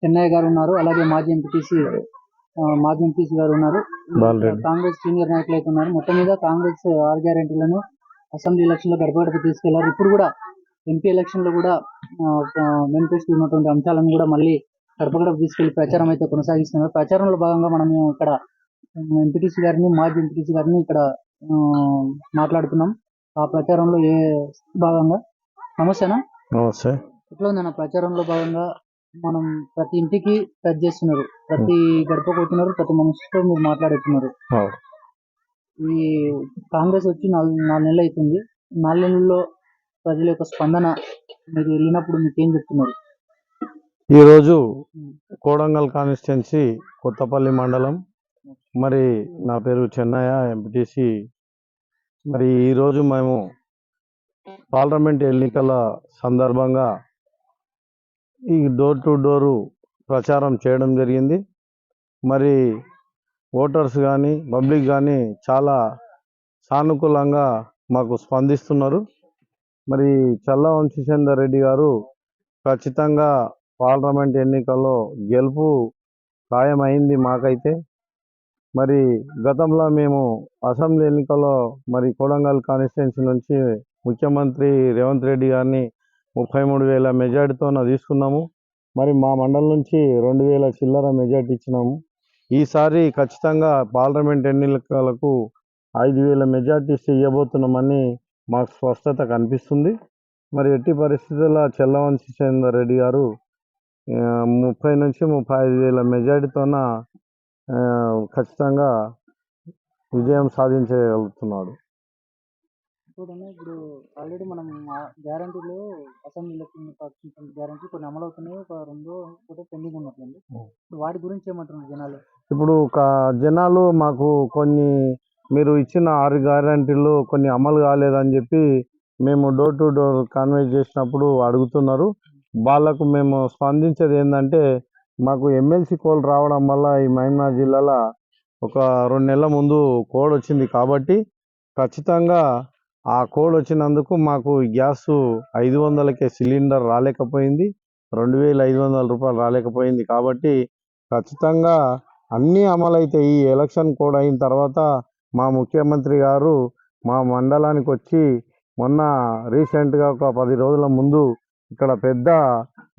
చెన్నయ్య గారు ఉన్నారు అలాగే మాజీ ఎంపీటీసీ మాజీ ఎంపీసీ గారు ఉన్నారు. కాంగ్రెస్ సీనియర్ నాయకులు అయితే ఉన్నారు. మొత్తం మీద కాంగ్రెస్ ఆరు గ్యారెంటీలను అసెంబ్లీ ఎలక్షన్లో గడప గడప తీసుకెళ్ళారు. ఇప్పుడు కూడా ఎంపీ ఎలక్షన్లో కూడా మేనిఫెస్టో ఉన్నటువంటి అంశాలను కూడా మళ్ళీ గడప గడప తీసుకెళ్ళి ప్రచారం అయితే కొనసాగిస్తున్నారు. ప్రచారంలో భాగంగా మనం ఇక్కడ ఎంపీటీసీ గారిని మాజీ ఎంపీటీసీ గారిని ఇక్కడ మాట్లాడుతున్నాం. ఆ ప్రచారంలో ఏ భాగంగా? నమస్తేనా? నమస్తే ఎట్లా ఉందన్న ప్రచారంలో భాగంగా మనం ప్రతి ఇంటికి టచ్ చేస్తున్నారు. ప్రతి గడప కొట్టున్నారు ప్రతి మనిషితో మీరు మాట్లాడుతున్నారు. ఈ కాంగ్రెస్ వచ్చి నాలుగు నాలుగు నెలలు అవుతుంది నాలుగు నెలల్లో ప్రజల యొక్క స్పందన మీరు వెళ్ళినప్పుడు మీకు ఏం చెప్తున్నారు? ఈరోజు కోడంగల్ కాన్స్టిట్యున్సీ కొత్తపల్లి మండలం. మరి నా పేరు చెన్నయ్య ఎంపీటీసీ. మరి ఈరోజు మేము పార్లమెంట్ ఎన్నికల సందర్భంగా ఈ డోర్ టు డోరు ప్రచారం చేయడం జరిగింది. మరి ఓటర్స్ కానీ పబ్లిక్ కానీ చాలా సానుకూలంగా మాకు స్పందిస్తున్నారు. మరి చల్ల వంశీచందర్ రెడ్డి గారు ఖచ్చితంగా పార్లమెంట్ ఎన్నికల్లో గెలుపు ఖాయమైంది మాకైతే. మరి గతంలో మేము అసెంబ్లీ ఎన్నికల్లో మరి కొడంగల్ కాన్స్టిట్యున్సీ నుంచి ముఖ్యమంత్రి రేవంత్ రెడ్డి గారిని ముప్పై మూడు వేల మెజార్టీతో తీసుకున్నాము. మరి మా మండలం నుంచి రెండు వేల చిల్లర మెజార్టీ ఇచ్చినాము. ఈసారి ఖచ్చితంగా పార్లమెంట్ ఎన్నికలకు ఐదు వేల మెజార్టీ ఇవ్వబోతున్నామని మాకు స్పష్టత కనిపిస్తుంది. మరి ఎట్టి పరిస్థితుల్లో చెల్లవంశీ చంద్ర రెడ్డి గారు ముప్పై నుంచి ముప్పై ఐదు వేల మెజార్టీతోన ఖచ్చితంగా విజయం సాధించగలుగుతున్నాడు. చూడండి ఇప్పుడు ఆల్రెడీ మనం గ్యారంటీలు అసెంబ్లీ ఎలక్షన్ గ్యారంటీ కొన్ని అమలు అవుతున్నాయి. ఒక రెండు కూడా పెండింగ్ ఉన్నట్లండి. వాటి గురించి ఏమంటున్నారు జనాలు? ఇప్పుడు ఒక జనాలు మాకు కొన్ని మీరు ఇచ్చిన ఆరు గ్యారంటీలు కొన్ని అమలు కాలేదని చెప్పి మేము డోర్ టు డోర్ కన్వే చేసినప్పుడు అడుగుతున్నారు. వాళ్ళకు మేము స్పందించేది ఏంటంటే మాకు ఎమ్మెల్సీ కోల్ రావడం వల్ల ఈ మహబూబ్నగర్ జిల్లాలో ఒక రెండు నెలల ముందు కోడ్ వచ్చింది కాబట్టి ఖచ్చితంగా ఆ కోడ్ వచ్చినందుకు మాకు గ్యాస్ ఐదు వందలకే సిలిండర్ రాలేకపోయింది. రెండు వేల ఐదు వందల రూపాయలు రాలేకపోయింది. కాబట్టి ఖచ్చితంగా అన్నీ అమలైతే ఈ ఎలక్షన్ కోడ్ అయిన తర్వాత మా ముఖ్యమంత్రి గారు మా మండలానికి వచ్చి మొన్న రీసెంట్గా ఒక పది రోజుల ముందు ఇక్కడ పెద్ద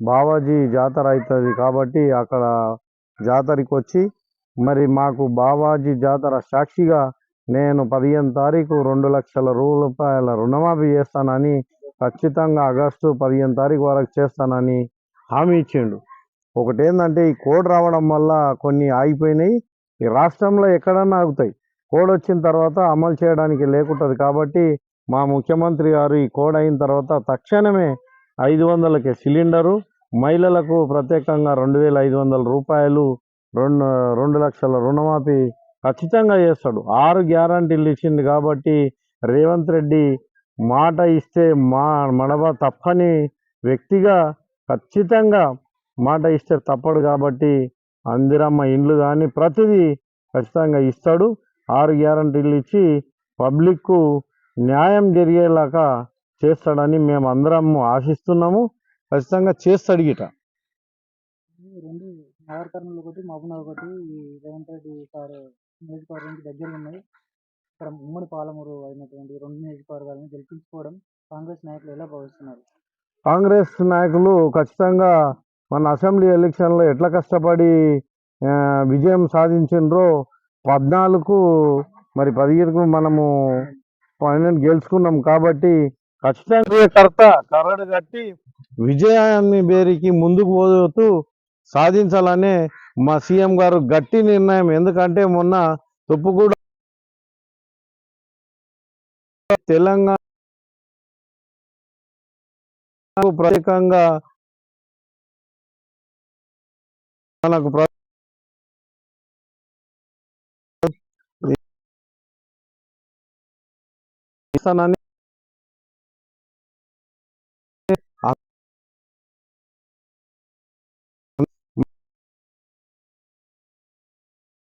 బావాజీ జాతర అవుతుంది కాబట్టి అక్కడ జాతరకి వచ్చి మరి మాకు బావాజీ జాతర సాక్షిగా నేను పదిహేను తారీఖు రెండు లక్షల రూపాయల రుణమాఫీ చేస్తానని ఖచ్చితంగా ఆగస్టు పదిహేను తారీఖు వరకు చేస్తానని హామీ ఇచ్చిండు. ఒకటేందంటే ఈ కోడ్ రావడం వల్ల కొన్ని ఆగిపోయినాయి. ఈ రాష్ట్రంలో ఎక్కడన్నా ఆగుతాయి. కోడ్ వచ్చిన తర్వాత అమలు చేయడానికి లేకుంటుంది కాబట్టి మా ముఖ్యమంత్రి గారు ఈ కోడ్ అయిన తర్వాత తక్షణమే ఐదు వందలకి సిలిండరు మహిళలకు ప్రత్యేకంగా రెండు వేల ఐదు వందల రూపాయలు రెండు రెండు లక్షల రుణమాఫీ ఖచ్చితంగా చేస్తాడు. ఆరు గ్యారంటీలు ఇచ్చింది కాబట్టి రేవంత్ రెడ్డి మాట ఇస్తే మా మడవ తప్పని వ్యక్తిగా ఖచ్చితంగా మాట ఇస్తే తప్పడు కాబట్టి అందిరమ్మ ఇండ్లు కానీ ప్రతిదీ ఖచ్చితంగా ఇస్తాడు. ఆరు గ్యారంటీలు ఇచ్చి పబ్లిక్కు న్యాయం జరిగేలాగా చేస్తాడని మేము అందరం ఆశిస్తున్నాము. ఖచ్చితంగా చేస్తాడు గిట. రెండు నగర ఒకటి మహబూబ్నగర్ ఒకటి రేవంత్ రెడ్డి సార్ నియోజకవర్గానికి దగ్గర ఉన్నాయి ఇక్కడ ఉమ్మడి పాలమూరు అయినటువంటి రెండు నియోజకవర్గాలను గెలిపించుకోవడం కాంగ్రెస్ నాయకులు ఎలా భావిస్తున్నారు? కాంగ్రెస్ నాయకులు ఖచ్చితంగా మన అసెంబ్లీ ఎలక్షన్లో ఎట్లా కష్టపడి విజయం సాధించిండ్రో పద్నాలుగు మరి పదిహేనుకు మనము పన్నెండు గెలుచుకున్నాం కాబట్టి ఖచ్చితంగా కర్త కర్రడు కట్టి విజయాన్ని బేరికి ముందుకు పోతూ సాధించాలనే మా సీఎం గారు గట్టి నిర్ణయం. ఎందుకంటే మొన్న తొప్పుగూడ తెలంగాణ ప్రత్యేకంగా మనకు ఇస్తానని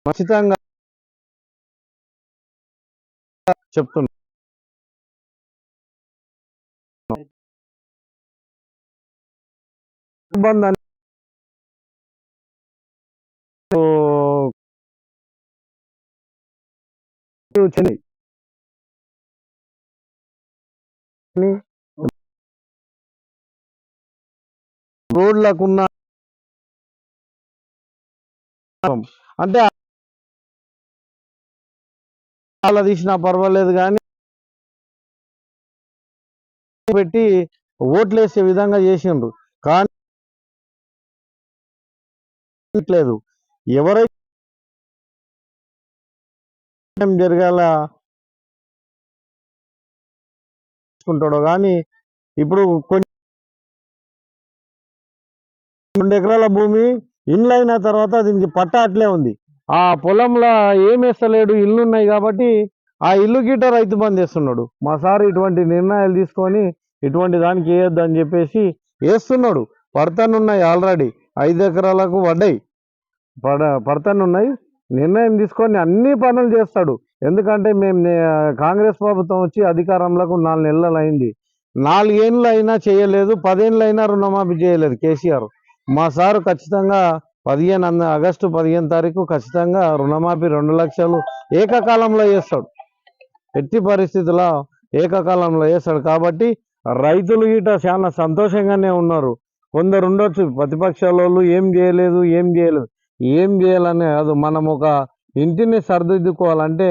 ఖచ్చితంగా చెప్తున్నా. బంద్ అని రోడ్లకున్న అంటే అలా తీసినా పర్వాలేదు కానీ పెట్టి ఓట్లేసే విధంగా చేసిండ్రు. కానీ లేదు. ఎవరైతే ఏం జరగాల తీసుకుంటాడో కానీ ఇప్పుడు కొన్ని రెండు ఎకరాల భూమి ఇన్లైన్ అయిన తర్వాత దీనికి పట్టా అట్లే ఉంది. ఆ పొలంలో ఏం వేస్తలేడు ఇల్లు ఉన్నాయి కాబట్టి ఆ ఇల్లు గిట్ట రైతు బంద్ చేస్తున్నాడు. మా సార్ ఇటువంటి నిర్ణయాలు తీసుకొని ఇటువంటి దానికి వేయొద్దు అని చెప్పేసి వేస్తున్నాడు. పడతానున్నాయి ఆల్రెడీ. ఐదు ఎకరాలకు పడ్డాయి. పడ పడతానున్నాయి. నిర్ణయం తీసుకొని అన్ని పనులు చేస్తాడు. ఎందుకంటే మేము కాంగ్రెస్ ప్రభుత్వం వచ్చి అధికారంలోకి నాలుగు నెలలు అయింది. నాలుగేళ్ళు అయినా చేయలేదు పదేళ్ళు అయినా రుణమాఫీ చేయలేదు కేసీఆర్. మా సారు ఖచ్చితంగా పదిహేను అన్న ఆగస్టు పదిహేను తారీఖు ఖచ్చితంగా రుణమాఫీ రెండు లక్షలు ఏకకాలంలో చేస్తాడు. ఎట్టి పరిస్థితుల్లో ఏకకాలంలో చేస్తాడు. కాబట్టి రైతులు గిట చాలా సంతోషంగానే ఉన్నారు. కొందరు ఉండొచ్చు. ప్రతిపక్షాలు ఏం చేయలేదు ఏం చేయలేదు. ఏం చేయాలనే కాదు. మనం ఒక ఇంటిని సరిదిద్దుకోవాలంటే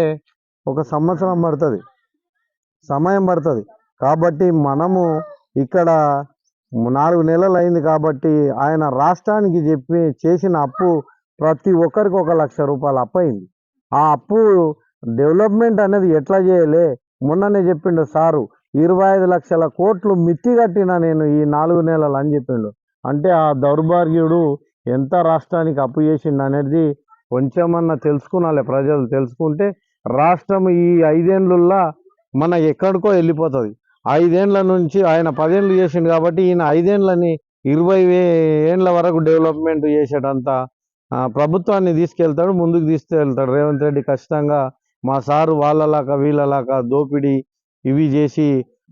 ఒక సంవత్సరం పడుతుంది. సమయం పడుతుంది. కాబట్టి మనము ఇక్కడ నాలుగు నెలలు అయింది కాబట్టి ఆయన రాష్ట్రానికి చెప్పి చేసిన అప్పు ప్రతి ఒక్కరికి ఒక లక్ష రూపాయలు అప్పు అయింది. ఆ అప్పు డెవలప్మెంట్ అనేది ఎట్లా చేయలే? మొన్ననే చెప్పిండు సారు ఇరవై ఐదు లక్షల కోట్లు మిత్తి కట్టిన నేను ఈ నాలుగు నెలలు అని చెప్పిండు. అంటే ఆ దౌర్భాగ్యుడు ఎంత రాష్ట్రానికి అప్పు చేసిండు అనేది కొంచెమన్నా తెలుసుకునాలి ప్రజలు తెలుసుకుంటే రాష్ట్రం ఈ ఐదేండ్లల్లో మన ఎక్కడికో వెళ్ళిపోతుంది. ఐదేండ్ల నుంచి ఆయన పదేండ్లు చేసిండు కాబట్టి ఈయన ఐదేండ్లని ఇరవై ఏండ్ల వరకు డెవలప్మెంట్ చేసేటంత ప్రభుత్వాన్ని తీసుకెళ్తాడు ముందుకు తీసుకెళ్తాడు. రేవంత్ రెడ్డి ఖచ్చితంగా మా సారు వాళ్ళలాగా వీళ్ళలాగా దోపిడీ ఇవి చేసి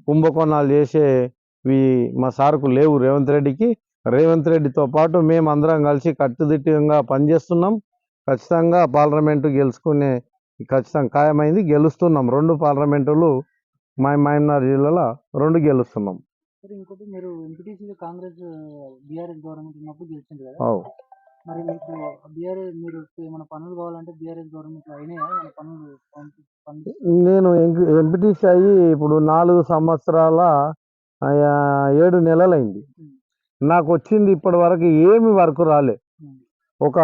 కుంభకోణాలు చేసేవి మా సార్కు లేవు రేవంత్ రెడ్డికి. రేవంత్ రెడ్డితో పాటు మేము అందరం కలిసి కట్టుదిట్టంగా పనిచేస్తున్నాం. ఖచ్చితంగా పార్లమెంటు గెలుచుకునే ఖచ్చితంగా ఖాయమైంది. గెలుస్తున్నాం. రెండు పార్లమెంటులు మా మహమ్నార్ జిల్లాలో రెండు గెలుస్తున్నాం. సరే ఇంకోటి మీరు ఎంపీటీసీ కాంగ్రెస్ బీఆర్ఎస్ గవర్నమెంట్ ఉన్నప్పుడు గెలిచింది కదా? అవు. మరి మీకు బీఆర్ఎస్ మీరు ఏమైనా పనులు కావాలంటే బీఆర్ఎస్ గవర్నమెంట్ అయినాయా? మన పనులు పంపి- పంపి నేను ఎంపీటీసీ అయ్యి ఇప్పుడు నాలుగు సంవత్సరాల ఏడు నెలలైంది. నాకు వచ్చింది ఇప్పటి వరకు ఏమి వర్క్ రాలే. ఒక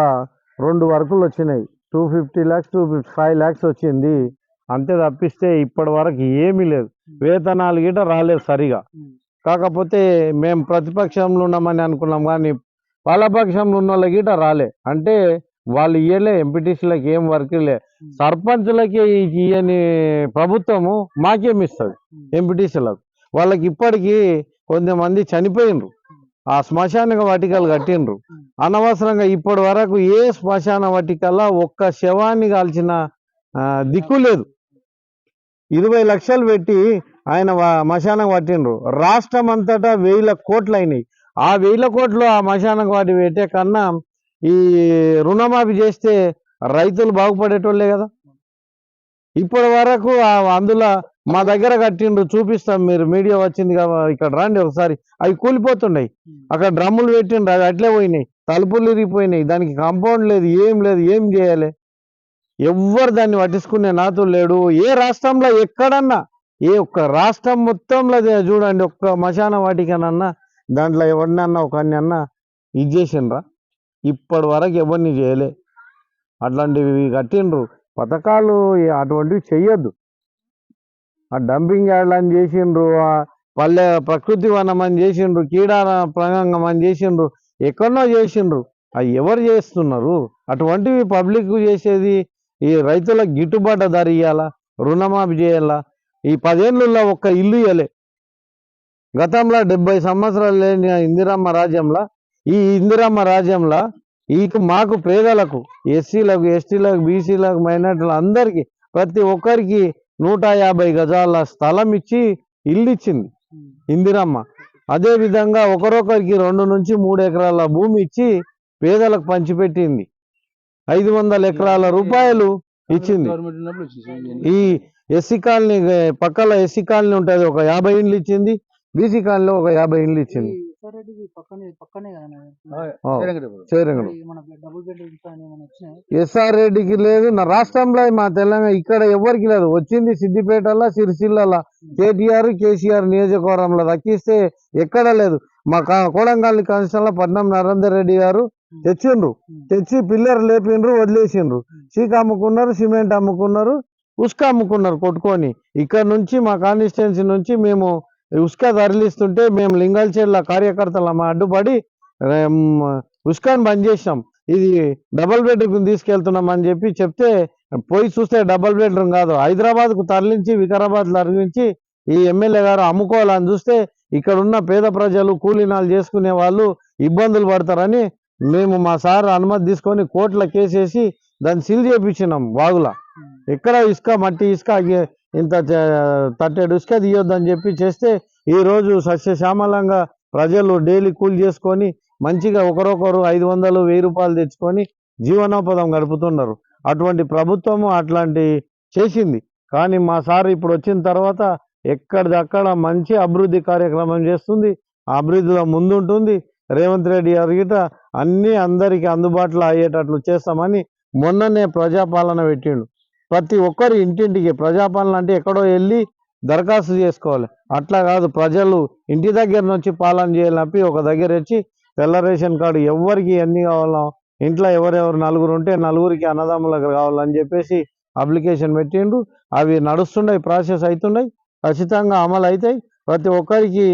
రెండు వర్కులు వచ్చినాయి. Two fifty lakhs two fifty five lakhs వచ్చింది. అంతే తప్పిస్తే ఇప్పటి వరకు ఏమీ లేదు. వేతనాలు గిట రాలేదు సరిగా. కాకపోతే మేము ప్రతిపక్షంలో ఉన్నామని అనుకున్నాం కానీ పాలపక్షంలో ఉన్న వాళ్ళకి గిట రాలే. అంటే వాళ్ళు ఇయ్యలే ఎంపీటీసీలకు ఏం వర్క్ లే. సర్పంచులకి ఇయ్యని ప్రభుత్వము మాకేమి ఇస్తుంది. ఎంపీటీసీలకు. వాళ్ళకి ఇప్పటికీ కొంతమంది చనిపోయినరు. ఆ శ్మశాన వాటికలు కట్టిండ్రు అనవసరంగా ఇప్పటి వరకు ఏ శ్మశాన వాటికల్లా ఒక్క శవాన్ని కాల్చిన దిక్కు లేదు. ఇరవై లక్షలు పెట్టి ఆయన మశానం పట్టిండ్రు రాష్ట్రం అంతటా వేల కోట్లు అయినాయి ఆ వేల కోట్లు ఆ మశానం వాటి పెట్టే కన్నా ఈ రుణమాఫీ చేస్తే రైతులు బాగుపడేటోళ్ళే కదా. ఇప్పటి వరకు అందులో మా దగ్గర కట్టిండ్రు చూపిస్తాం మీరు మీడియా వచ్చింది కాబట్టి ఇక్కడ రండి ఒకసారి. అవి కూలిపోతున్నాయి. అక్కడ డ్రమ్ములు పెట్టిండ్రు అవి అట్లే పోయినాయి. తలుపులు ఇరిగిపోయినాయి దానికి కాంపౌండ్ లేదు ఏం లేదు ఏం చేయాలి? ఎవ్వరు దాన్ని పట్టించుకునే నాతో లేడు. ఏ రాష్ట్రంలో ఎక్కడన్నా ఏ ఒక్క రాష్ట్రం మొత్తంలో చూడండి ఒక్క మశాన వాటికనన్నా దాంట్లో ఎవరినన్నా ఒక అన్నా ఇది చేసిండ్రా? ఇప్పటి వరకు ఎవరిని చేయలే. అట్లాంటివి కట్టిండ్రు. పథకాలు అటువంటివి చెయ్యొద్దు. ఆ డంపింగ్ యార్డ్లు అని చేసిండ్రు ఆ పల్లె ప్రకృతి వనం అని చేసిండ్రు క్రీడా ప్రంగం అని చేసిండ్రు ఎక్కడనో చేసిండ్రు. అవి ఎవరు చేస్తున్నారు? అటువంటివి పబ్లిక్ చేసేది ఈ రైతులకు గిట్టుబాటు ధర ఇవ్వాలా రుణమాఫీ చేయాలా? ఈ పదేళ్ళలో ఒక్క ఇల్లు ఇవ్వలే గతంలో డెబ్బై సంవత్సరాలు లేని ఇందిరమ్మ రాజ్యంలో ఈ ఇందిరమ్మ రాజ్యంలో ఈ మాకు పేదలకు ఎస్సీలకు ఎస్టీలకు బీసీలకు మైనార్టీలకు అందరికీ ప్రతి ఒక్కరికి నూట యాభై గజాల స్థలం ఇచ్చి ఇల్లు ఇచ్చింది ఇందిరమ్మ. అదే విధంగా ఒకరొకరికి రెండు నుంచి మూడు ఎకరాల భూమి ఇచ్చి పేదలకు పంచిపెట్టింది. ఐదు వందల ఎకరాల రూపాయలు ఇచ్చింది. ఈ ఎస్సీ కాలనీ పక్కల ఎస్సీ కాలనీ ఉంటుంది ఒక యాభై ఇండ్లు ఇచ్చింది. బీసీ కాలనీలో ఒక యాభై ఇండ్లు ఇచ్చింది. ఎస్ఆర్ రెడ్డికి లేదు నా రాష్ట్రంలో మా తెలంగాణ ఇక్కడ ఎవరికి లేదు. వచ్చింది సిద్దిపేటలో సిరిసిల్లలో కేటీఆర్ కేసీఆర్ నియోజకవర్గంలో. దక్కిస్తే ఎక్కడ లేదు. మా కా- కోడంగల్లి కాన్స్టిట్యూన్లో పట్నం నరేందర్ రెడ్డి గారు తెచ్చిండ్రు. తెచ్చి పిల్లర్ లేపిండ్రు వదిలేసిండ్రు. చీక అమ్ముకున్నారు సిమెంట్ అమ్ముకున్నారు ఉసుక అమ్ముకున్నారు కొట్టుకొని. ఇక్కడ నుంచి మా కాన్స్టిట్యున్సీ నుంచి మేము ఉసుక తరలిస్తుంటే మేము లింగాలచేర్ల కార్యకర్తలు మా అడ్డుపడి ఉసుకాని బంద్ చేసినాం. ఇది డబల్ బెడ్రూమ్ తీసుకెళ్తున్నాం అని చెప్పి చెప్తే పోయి చూస్తే డబల్ బెడ్రూమ్ కాదు. హైదరాబాద్కు తరలించి వికారాబాద్ తరలించి ఈ ఎమ్మెల్యే గారు అమ్ముకోవాలని చూస్తే ఇక్కడ ఉన్న పేద ప్రజలు కూలీనాలు చేసుకునే వాళ్ళు ఇబ్బందులు పడతారని మేము మా సార్ అనుమతి తీసుకొని కోర్టులో కేసేసి దాన్ని సీల్ చేపించినాం వాగుల. ఎక్కడ ఇసుక మట్టి ఇసుక ఇంత తట్టెడు ఇసుక తీయొద్దని చెప్పి చేస్తే ఈ రోజు సస్యశ్యామలంగా ప్రజలు డైలీ కూలి చేసుకొని మంచిగా ఒకరొకరు ఐదు వందలు వెయ్యి రూపాయలు తెచ్చుకొని జీవనోపాధం గడుపుతున్నారు. అటువంటి ప్రభుత్వము అట్లాంటి చేసింది. కానీ మా సార్ ఇప్పుడు వచ్చిన తర్వాత ఎక్కడిదక్కడ మంచి అభివృద్ధి కార్యక్రమం చేస్తుంది. ఆ అభివృద్ధిలో ముందుంటుంది. రేవంత్ రెడ్డి గారి అన్నీ అందరికీ అందుబాటులో అయ్యేటట్లు చేస్తామని మొన్ననే ప్రజాపాలన పెట్టిండు. ప్రతి ఒక్కరు ఇంటింటికి ప్రజాపాలన అంటే ఎక్కడో వెళ్ళి దరఖాస్తు చేసుకోవాలి. అట్లా కాదు ప్రజలు ఇంటి దగ్గర నుంచి పాలన చేయాలని ఒక దగ్గర వచ్చి తెల్ల రేషన్ కార్డు ఎవరికి ఎన్ని కావాలో ఇంట్లో ఎవరెవరు నలుగురు ఉంటే నలుగురికి అన్నదమ్ములకు కావాలని చెప్పేసి అప్లికేషన్ పెట్టిండు. అవి నడుస్తున్నాయి ప్రాసెస్ అవుతున్నాయి ఖచ్చితంగా అమలు అవుతాయి ప్రతి ఒక్కరికి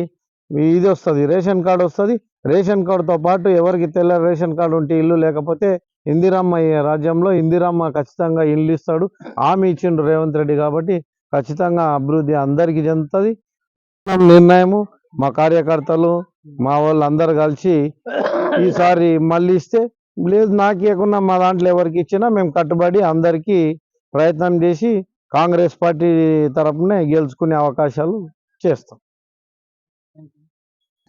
ఇది వస్తుంది రేషన్ కార్డు వస్తుంది. రేషన్ కార్డుతో పాటు ఎవరికి తెల్ల రేషన్ కార్డు ఉంటే ఇల్లు లేకపోతే ఇందిరమ్మ ఈ రాజ్యంలో ఇందిరమ్మ ఖచ్చితంగా ఇల్లు ఇస్తాడు. హామీ ఇచ్చిండు రేవంత్ రెడ్డి కాబట్టి ఖచ్చితంగా అభివృద్ధి అందరికీ చెందుతుంది. నిర్ణయము మా కార్యకర్తలు మా వాళ్ళు అందరు కలిసి ఈసారి మళ్ళీ ఇస్తే లేదు నాకు ఇవ్వకుండా మా దాంట్లో ఎవరికి ఇచ్చినా మేము కట్టుబడి అందరికీ ప్రయత్నం చేసి కాంగ్రెస్ పార్టీ తరపునే గెలుచుకునే అవకాశాలు చేస్తాం.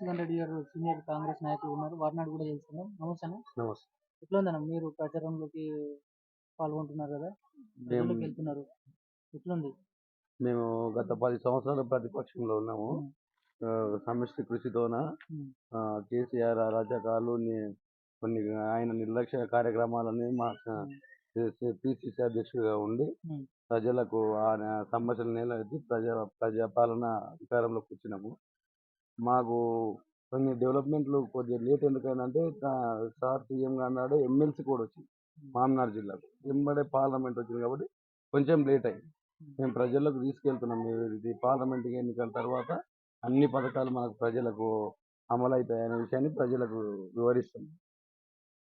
జగన్ రెడ్డి గారు సీనియర్ కాంగ్రెస్ నాయకులు ఉన్నారు వారినాడు కూడా తెలుసుకుందాం నమస్తే అన్న. నమస్తే. ఎట్లా ఉందన్న మీరు ప్రచారంలోకి పాల్గొంటున్నారు కదా మేము ప్రజల్లోకి వెళ్తున్నారు ఎట్లుంది మేము గత పది సంవత్సరాలు ప్రతిపక్షంలో ఉన్నాము. ఆ, సమిష్టి కృషితోన ఉమ్. ఆ, కేసీఆర్ అరాచకాలు ని- కొన్ని ఆయన నిర్లక్ష్య కార్యక్రమాలని మా పిసిసి అధ్యక్షుడిగా ఉండి ఉమ్. ప్రజలకు ఆయన సమస్యలు నిలబెట్టి ప్రజా ప్రజాపాలన అధికారంలోకి వచ్చినాము మాకు కొన్ని డెవలప్మెంట్లు కొద్దిగా లేట్ ఎందుకైందంటే సార్ సీఎం అన్నాడు ఎమ్మెల్సీ కూడా వచ్చింది మామనాడు జిల్లాకు. ఎంబడే పార్లమెంట్ వచ్చింది కాబట్టి కొంచెం లేట్ అయింది. మేము ప్రజలకు తీసుకెళ్తున్నాం. ఇది పార్లమెంట్ ఎన్నికల తర్వాత అన్ని పథకాలు మనకు ప్రజలకు అమలు అవుతాయనే విషయాన్ని ప్రజలకు వివరిస్తాం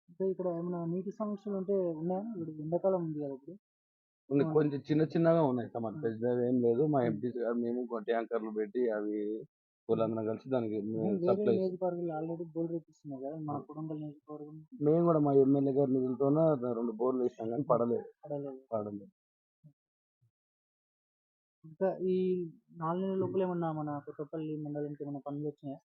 అంటే ఇక్కడ ఏమైనా నీటి సమస్యలు ఉంటే ఉన్నాయా? ఇప్పుడు ఎండాకాలం ఉంది కదా ఇప్పుడు. ఆ. కొంచెం చిన్న చిన్నగా ఉన్నాయి. సార్ మాకు పెద్దగా ఏం లేదు. మా ఎంపీసీ గారు మేము ట్యాంకర్లు పెట్టి అవి వాళ్ళందరం కలిసి దానికి వేరే సప్లై నియోజకవర్గాలు ఆల్రెడీ రేపిస్తున్నాయి కదా మన కొడంగల్ నియోజకవర్గం మేము కూడా మా ఎమ్మెల్యే గారి నిధులతోన రెండు బోర్లు వేసినాం కానీ పడలేదు. పడలేదు. పడలేదు. ఇంకా ఈ నాలుగు నెలల లోపల ఏమన్నా మన కొత్తపల్లి మండలానికి ఏమైనా పనులు వచ్చినాయా?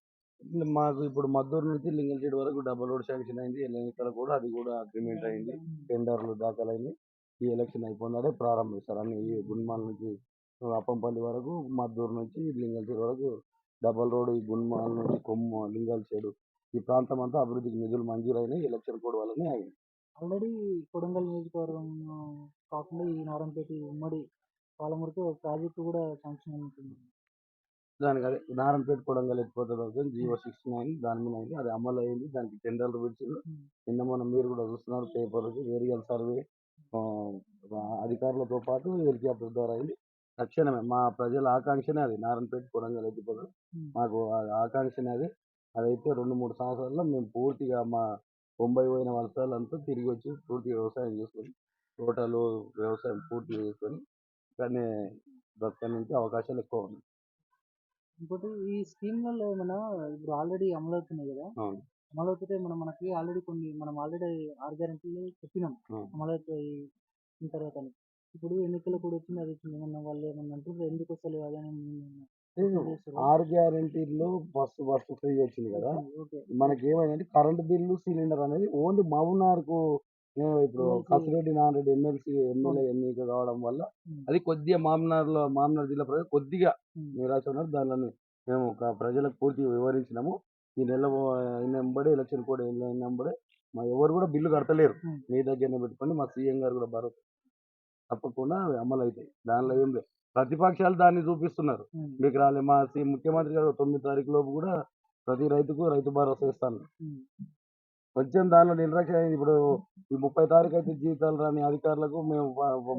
మాకు ఇప్పుడు మద్దూరు నుంచి లింగల్చేడు వరకు డబల్ రోడ్ శాంక్షన్ అయింది. ఇక్కడ కూడా అది కూడా అగ్రిమెంట్ అయింది. టెండర్లు దాఖలైంది ఈ ఎలక్షన్ అయిపోయినాడే ప్రారంభిస్తారు అన్ని ఈ గున్మాల్ నుంచి అప్పంపల్లి వరకు మద్దూరు నుంచి లింగల్చేడు వరకు డబల్ రోడ్ ఈ గున్మాల్ నుంచి కొమ్ము లింగల్చేడు ఈ ప్రాంతం అంతా అభివృద్ధికి నిధులు మంజూరైనాయి ఎలక్షన్ కోడ్ వల్లనే అయింది. ఆల్రెడీ కొడంగల్ నియోజకవర్గం కాకుండా ఈ నారాయణపేట ఉమ్మడి పాలమూరుకి ఒక ప్రాజెక్టు కూడా శాంక్షన్ అవుతుంది దానికి అదే నారాయణపేట కొడంగల్ పథకం జీవో సిక్స్ నైన్ దాని మీద అయింది అది అమలు అయింది దానికి టెండర్లు పిలిచింది నిన్న మనం మీరు కూడా చూస్తున్నారు పేపర్ ఏరియల్ సర్వే అధికారులతో పాటు హెలికాప్టర్ ద్వారా అయింది. తక్షణమే మా ప్రజల ఆకాంక్షనే అది నారాయణపేట కొడంగల్ ఎత్తిపోతాం Hmm. మాకు ఆకాంక్షనే అది అదైతే రెండు మూడు సంవత్సరాల్లో మేము పూర్తిగా మా తొంభై పోయిన వర్షాలంతా తిరిగి వచ్చి పూర్తిగా వ్యవసాయం చేసుకొని తోటలు వ్యవసాయం పూర్తిగా చేసుకొని కానీ బ్రతక నుంచి అవకాశాలు ఎక్కువ ఉన్నాయి ఇంకోటి ఈ స్కీమ్లలో ఏమైనా ఇప్పుడు ఆల్రెడీ అమలు అవుతున్నాయి కదా. అమలు అవుతుంటే మనం మనకి ఆల్రెడీ కొన్ని మనం ఆల్రెడీ ఆరు గ్యారెంటీలు చెప్పినాం. అమలు అవుతాయి తర్వాత. ఇప్పుడు ఎన్నికలు కూడా వచ్చింది అది వచ్చింది ఏమన్నా వాళ్ళు ఏమన్నా అంటున్నారు ఎందుకు వస్తలేవు అదని ఆరు గ్యారెంటీల్లో బస్సు బస్సు ఫ్రీ వచ్చింది కదా. మనకి ఏమైందంటే కరెంట్ బిల్లు సిలిండర్ అనేది ఓన్లీ మహబూబ్నగర్కు ఇప్పుడు. కసిరెడ్డి నారెడ్డి ఎమ్మెల్సీ ఎమ్మెల్యే ఎన్నిక కావడం వల్ల ఉమ్. అది కొద్దిగా మామనార్లో మామనార్ జిల్లా ప్రజలు కొద్దిగా ఉమ్. నిరాశ ఉన్నారు. దానిని మేము ప్రజలకు పూర్తిగా వివరించినాము. ఈ నెల వెంబడే ఎలక్షన్ కూడా వెంబడే మా ఎవరు కూడా బిల్లు కడతలేరు. మీ దగ్గరనే పెట్టుకొని మా సీఎం గారు కూడా భరోసా తప్పకుండా అవి అమలు అవుతాయి దానిలో ఏం లేదు. ప్రతిపక్షాలు దాన్ని చూపిస్తున్నారు. మీకు రాలే మా సీ- ముఖ్యమంత్రి గారు తొమ్మిది తారీఖు లోపు కూడా ప్రతి రైతుకు రైతు భరోసా ఇస్తాను. కొంచెం దానిలో నిర్లక్ష్యం అయింది. ఇప్పుడు ఈ ముప్పై తారీఖు అయితే జీతాలు రాని అధికారులకు మేము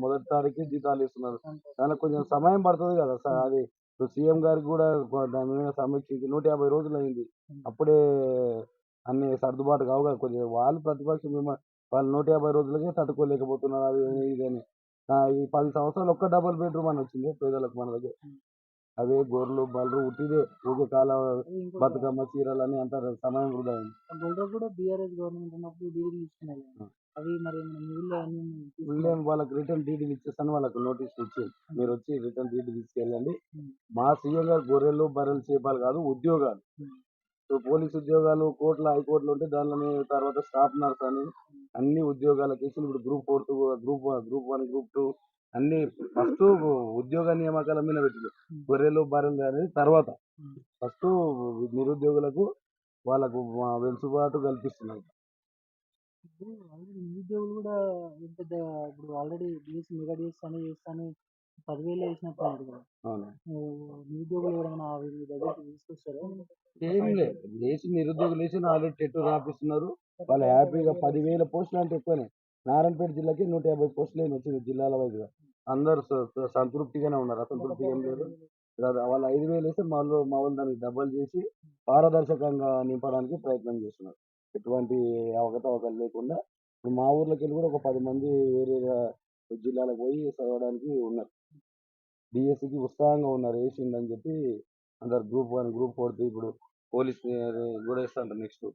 మొదటి తారీఖు జీతాలు ఇస్తున్నారు. దానికి కొంచెం సమయం పడుతుంది కదా సార్ అది సీఎం గారికి కూడా దాని మీద సమీక్షించి నూట యాభై రోజులు అయింది. అప్పుడే అన్ని సర్దుబాటు కావు కదా. కొంచెం వాళ్ళు ప్రతిపక్షం మేము వాళ్ళు నూట యాభై రోజులకే తట్టుకోలేకపోతున్నారు. అది ఇదని ఆ, ఈ పది సంవత్సరాలు ఒక్క డబల్ బెడ్రూమ్ అని వచ్చింది పేదలకు మన దగ్గర. అవే గొర్రెలు బర్రెలు ఉట్టిదే. ఊకే కాల బతుకమ్మ చీరలు అని అంటారు సమయం వృధా కూడా బీఆర్ఎస్ గవర్నమెంట్ ఉన్నప్పుడు డీడీలు తీసుకున్నారు ఆ. అవి మరి. వీళ్ళేం వాళ్ళకి రిటర్న్ డీడీలు ఇచ్చేస్తాను వాళ్ళకి నోటీస్ ఇచ్చి మీరు వచ్చి రిటర్న్ డీడీ తీసుకెళ్ళండి. మా సీఎం గారు గొర్రెలు బర్రెలు చేపాలు కాదు ఉద్యోగాలు. సో పోలీస్ ఉద్యోగాలు కోర్టులు హైకోర్టులు ఉంటే దానిలోనే తర్వాత స్టాఫ్ నర్స్ అని అన్ని ఉద్యోగాల కేసులు ఇప్పుడు group four group group one group two అన్ని ఫస్ట్ ఉద్యోగ నియామకాల మీద పెట్టారు గొర్రెలు బర్రెలు అనేది తర్వాత. ఫస్ట్ నిరుద్యోగులకు వాళ్ళకు వెలుసుబాటు వెసులుబాటు కల్పిస్తున్నారు ఇప్పుడు ఆల్రెడీ నిరుద్యోగులు కూడా పెద్ద ఇప్పుడు ఆల్రెడీ డిఎస్ మెగా డిఎస్ అని చేస్తాను పదివేలు కదా. అవును? నువ్వు నిరుద్యోగులు ఎవరైనా దగ్గరికి తీసుకొస్తారా ఏం లేదు. లేచి నిరుద్యోగులు లేచి ఆల్రెడీ టెట్టు రాపిస్తున్నారు. వాళ్ళు హ్యాపీగా పదివేల పోస్టులు అంటే ఎక్కువనే. నారాయణపేట జిల్లాకి నూట యాభై పోస్టులు ఏమి వచ్చింది జిల్లాల వైజ్గా. అందరు స- సంతృప్తిగానే ఉన్నారు. అసంతృప్తిగా ఏం లేదు. వాళ్ళు ఐదు వేలు వేస్తే మా వాళ్ళు మా వాళ్ళు దానికి డబ్బులు చేసి పారదర్శకంగా నింపడానికి ప్రయత్నం చేస్తున్నారు. ఎటువంటి అవకతవకలు లేకుండా. ఇప్పుడు మా ఊర్లోకి వెళ్ళి కూడా ఒక పది మంది వేరే జిల్లాలకు పోయి చదవడానికి ఉన్నారు. డిఎస్సికి ఉత్సాహంగా ఉన్నారు. వేసిందని చెప్పి అందరు గ్రూప్ వన్ గ్రూప్ ఫోర్ ఇప్పుడు పోలీస్ కూడా ఇస్తాంటారు నెక్స్ట్.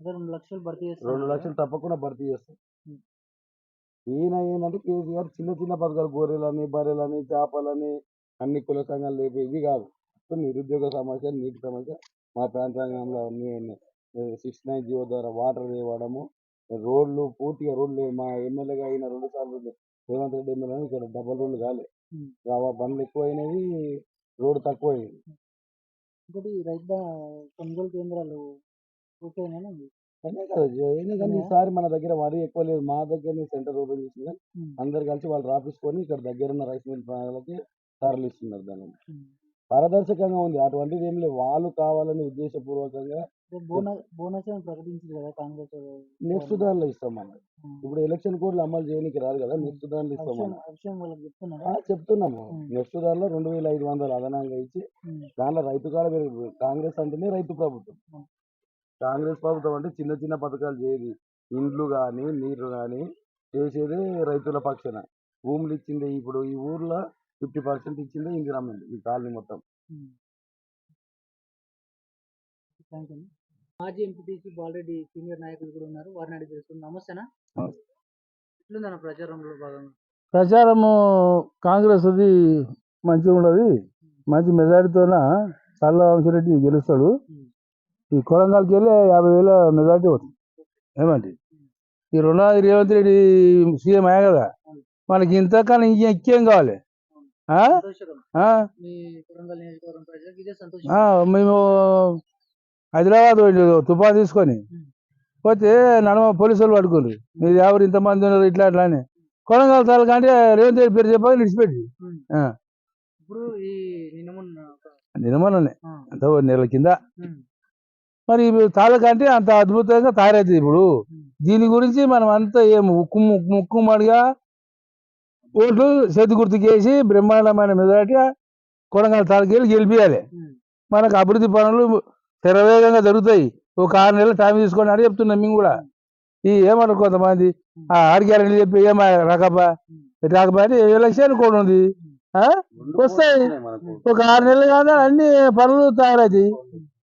రెండు లక్షలు భర్తీ చేస్తారు రెండు లక్షలు తప్పకుండా భర్తీ చేస్తారు. ఈయన ఏంటంటే కేసీఆర్ చిన్న చిన్న పథకాలు గొర్రెలని బర్రెలని చేపలని అన్ని కుల సంఘాలు లేపి ఇవి కాదు. నిరుద్యోగ సమస్య నీటి సమస్య. మా ప్రాంతాంగంలో సిక్స్ నైన్ జీవో ద్వారా వాటర్ ఇవ్వడము రోడ్లు పూర్తిగా రోడ్లు మా ఎమ్మెల్యేగా అయిన రెండు సార్లు రేవంత్ రెడ్డి ఎమ్మెల్యే ఇక్కడ డబల్ రోడ్లు కాలే. రావా బండ్లు ఎక్కువైనవి రోడ్డు తక్కువైంది. ఇంకోటి రైతు కొనుగోలు కేంద్రాలు ఈసారి మన దగ్గర వరి ఎక్కువ లేదు. మా దగ్గరనే సెంటర్ ఓపెన్ చేసింది. అందరు కలిసి వాళ్ళు రాపించుకొని ఇక్కడ దగ్గర ఉన్న రైస్ మిల్ ప్రాంతాలకి తరలిస్తున్నారు దానిని. పారదర్శకంగా ఉంది. అటువంటిది ఏం లేదు వాళ్ళు కావాలని ఉద్దేశపూర్వకంగా బోనస్ ప్రకటించింది కదా కాంగ్రెస్ నెక్స్ట్ దానిలో ఇస్తాం మనం. ఇప్పుడు ఎలక్షన్ కోడ్లు అమలు చేయడానికి రాదు కదా. నెక్స్ట్ దానిలో ఇస్తాం మనం. చెప్తున్నాము. నెక్స్ట్ దానిలో రెండు వేల ఐదు వందలు అదనంగా ఇచ్చి. దానిలో రైతు కాడ పెరుగు కాంగ్రెస్ అంటేనే రైతు ప్రభుత్వం. కాంగ్రెస్ ప్రభుత్వం అంటే చిన్న చిన్న పథకాలు చేయదు ఇండ్లు కానీ నీళ్ళు కానీ చేసేదే రైతుల పక్షాన. భూములు ఇచ్చింది ఇప్పుడు ఈ ఊర్లో ఫిఫ్టీ పర్సెంట్ ఇచ్చిందే ఇందిరమ్మ ఈ కాలనీ మొత్తం. థ్యాంక్ యూ మాజీ ఎంపీటీసీ బాలరెడ్డి సీనియర్ నాయకులు కూడా ఉన్నారు వారిని అడిగి తెలుసుకుందాం. నమస్తేనా? ఎట్లుందన్న ప్రచారంలో భాగంగా? ప్రచారము కాంగ్రెస్ అది మంచిగా ఉన్నది మంచి మెజారిటీతోన చల్ల వంశరెడ్డి గెలుస్తాడు. ఈ కొడంగల్కి వెళ్ళి యాభై వేల మెజారిటీ అవుతుంది ఏమండి? ఈ రుణాది రేవంత్ రెడ్డి సీఎం అయ్యా కదా. మనకి ఇంతకన్నా ఇంకేం కావాలి? మేము హైదరాబాద్ తుఫాన్ తీసుకొని పోతే నడమ పోలీసులు పట్టుకుండ్రు మీరు ఎవరు ఇంతమంది ఉన్నారు ఇట్లా అట్లా అని. కొడంగల్ తాలూకా అంటే రేవంత్ రెడ్డి పేరు చెప్పాలి విడిచిపెట్టి. ఉమ్. ఆ. ఇప్పుడు ఈ నిన్న మొన్న ఒక- నిర్మలనే ఆ, అంత నెల కింద. మరి తాలూకా అంటే అంత అద్భుతంగా తయారైంది ఇప్పుడు. దీని గురించి మనం అంతా ఏం ముక్కు ముక్కు ముక్కుమడిగా ఓట్లు చేతి గుర్తుకేసి బ్రహ్మాండమైన మెజారిటీ కొడంగల్ తాలూకాలు గెలిపియాలి. ఉమ్, మనకు అభివృద్ధి పనులు శరవేగంగా జరుగుతాయి. ఒక ఆరు నెలలు టైం తీసుకోండి అని చెప్తున్నాం మేము కూడా. ఈ ఏమంటారు కొంతమంది? ఆ ఆరు గ్యారెంటీ చెప్పి ఏమా రాకబ్బా రాకబ్బా అంటే ఎలక్షన్ కూడా ఉంది. వస్తాయి. ఒక ఆరు నెలలు కాదా అన్ని పనులు తయారవుతాయి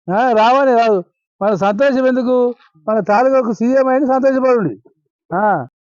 ఆ, రావని రాదు మన సంతోషం ఎందుకు? మన తాలూకాకు సీఎం అయిన సంతోషపడండి